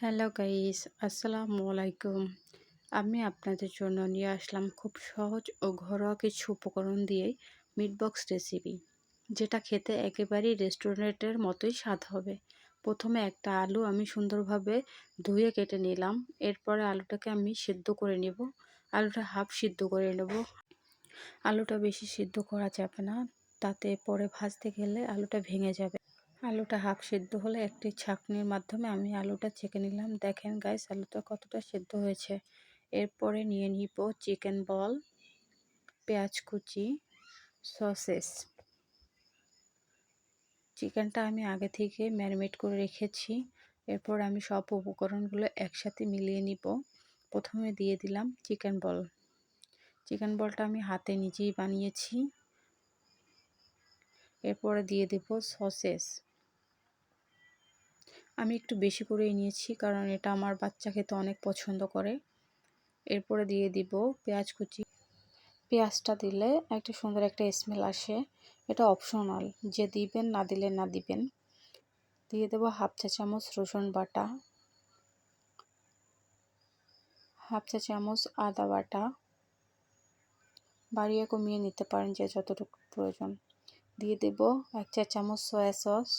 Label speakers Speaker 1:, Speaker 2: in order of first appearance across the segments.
Speaker 1: Hello guys আসসালামু আলাইকুম আমি আপনাদের জন্য নিয়ে আসলাম খুব সহজ ও ঘরোয়া কিছু উপকরণ দিয়েই মিটবক্স রেসিপি যেটা খেতে একেবারেই রেস্টুরেন্টের মতোই স্বাদ হবে। প্রথমে একটা আলু আমি সুন্দরভাবে ধুয়ে কেটে নিলাম। এরপরে আলুটাকে আমি সিদ্ধ করে নেব। আলুটা হাফ সিদ্ধ করে নেব। আলুটা বেশি সিদ্ধ করা যাবে না। তাতে পরে ভাজতে গেলে আলুটা ভেঙে যাবে। আলুটা হাফ সেদ্ধ হলে একটি ছাঁকনির মাধ্যমে আমি আলুটা ছেঁকে নিলাম। দেখেন গাইস আলুটা কতটা সেদ্ধ হয়েছে। এরপরে নিয়ে নিব চিকেন বল পেঁয়াজ কুচি সসেস চিকেনটা আমি আগে থেকে ম্যারিনেট করে রেখেছি। এরপর আমি সব উপকরণগুলো একসাথে মিলিয়ে নিব। প্রথমে দিয়ে দিলাম চিকেন বল চিকেন বলটা আমি হাতে নিজেই বানিয়েছি। এরপরে দিয়ে দেব সসেস আমি একটু বেশি করেই নিয়েছি, কারণ এটা আমার বাচ্চা খেতে অনেক পছন্দ করে। এরপরে দিয়ে দিব পেঁয়াজ কুচি। পেঁয়াজটা দিলে একটা সুন্দর একটা স্মেল আসে। এটা অপশনাল যে দিবেন, না দিলে না দিবেন। দিয়ে দেবো হাফ চা চামচ রসুন বাটা। হাফ চা চামচ আদা বাটা। বাড়িয়ে কমিয়ে নিতে পারেন যে যতটুকু প্রয়োজন। দিয়ে দেব এক চা চামচ সয়া সস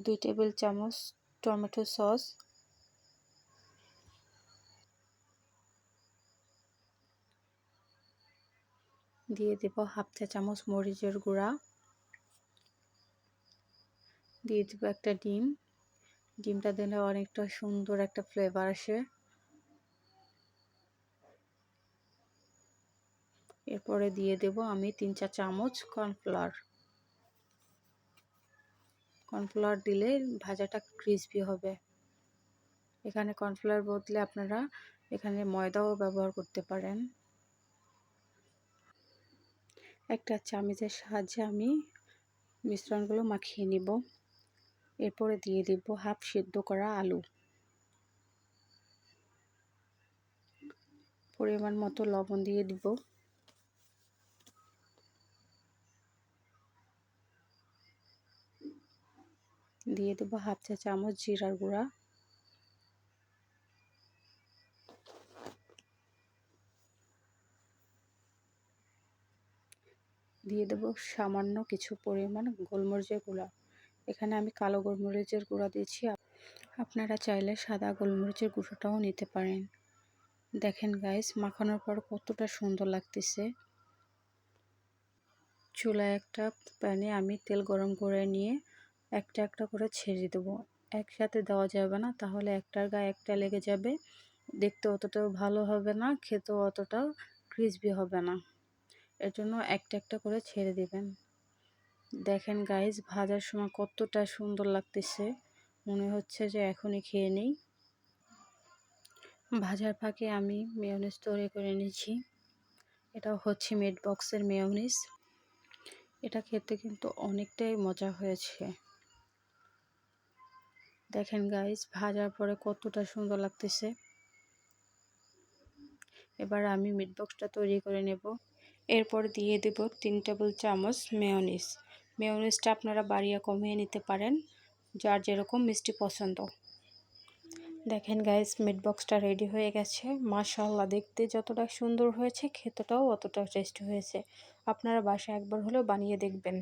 Speaker 1: দুই টেবিল চামচ টমেটো সস, দিয়ে দেব হাফ চা চামচ মরিচের গুঁড়া, দিয়ে দেবো একটা ডিম। ডিমটা দিলে অনেকটা সুন্দর একটা ফ্লেভার আসে। এরপরে দিয়ে দেব আমি তিন চা চামচ কর্নফ্লাওয়ার কর্নফ্লাওয়ার দিলে ভাজাটা ক্রিসপি হবে। এখানে কর্নফ্লাওয়ার বদলে আপনারা এখানে ময়দাও ব্যবহার করতে পারেন। একটা চামিচের সাহায্যে আমি মিশ্রণগুলো মাখিয়ে নিব। এরপরে দিয়ে দিব হাফ সিদ্ধ করা আলু। পরিমাণ মতো লবণ দিয়ে দিব। দিয়ে দেবো হাফ চা চামচ জিরার গুঁড়া। দিয়ে দেবো সামান্য কিছু পরিমাণ গোলমরিচের গুঁড়া। এখানে আমি কালো গোলমরিচের গুঁড়া দিয়েছি। আপনারা চাইলে সাদা গোলমরিচের গুঁড়োটাও নিতে পারেন। দেখেন গাইস মাখানোর পর কতটা সুন্দর লাগতেছে। চুলায় একটা প্যানে আমি তেল গরম করে নিয়ে একটা একটা করে ছেড়ে দেবো। একসাথে দেওয়া যাবে না, তাহলে একটার গায়ে একটা লেগে যাবে। দেখতে অতটাও ভালো হবে না, খেতেও অতটাও ক্রিসপি হবে না। এর জন্য একটা একটা করে ছেড়ে দেবেন। দেখেন গাইজ ভাজার সময় কতটা সুন্দর লাগতেছে। মনে হচ্ছে যে এখনই খেয়ে নেই। ভাজার ফাঁকে আমি মেয়নিস তৈরি করে নিয়েছি। এটা হচ্ছে মিট বক্সের মেয়নিস এটা খেতে কিন্তু অনেকটাই মজা হয়েছে। দেখেন গাইজ ভাজার পরে কতটা সুন্দর লাগতেছে। এবার আমি মিট বক্সটা তৈরি করে নেব। এরপর দিয়ে দেব তিন টেবিল চামচ মেয়নিস মেয়নিসটা আপনারা বাড়িয়ে কমিয়ে নিতে পারেন, যার যেরকম মিষ্টি পছন্দ। দেখেন গাইজ মিট বক্সটা রেডি হয়ে গেছে। মাশাল্লাহ দেখতে যতটা সুন্দর হয়েছে, খেতেটাও অতটা টেস্টি হয়েছে। আপনারা বাসায় একবার হলেও বানিয়ে দেখবেন।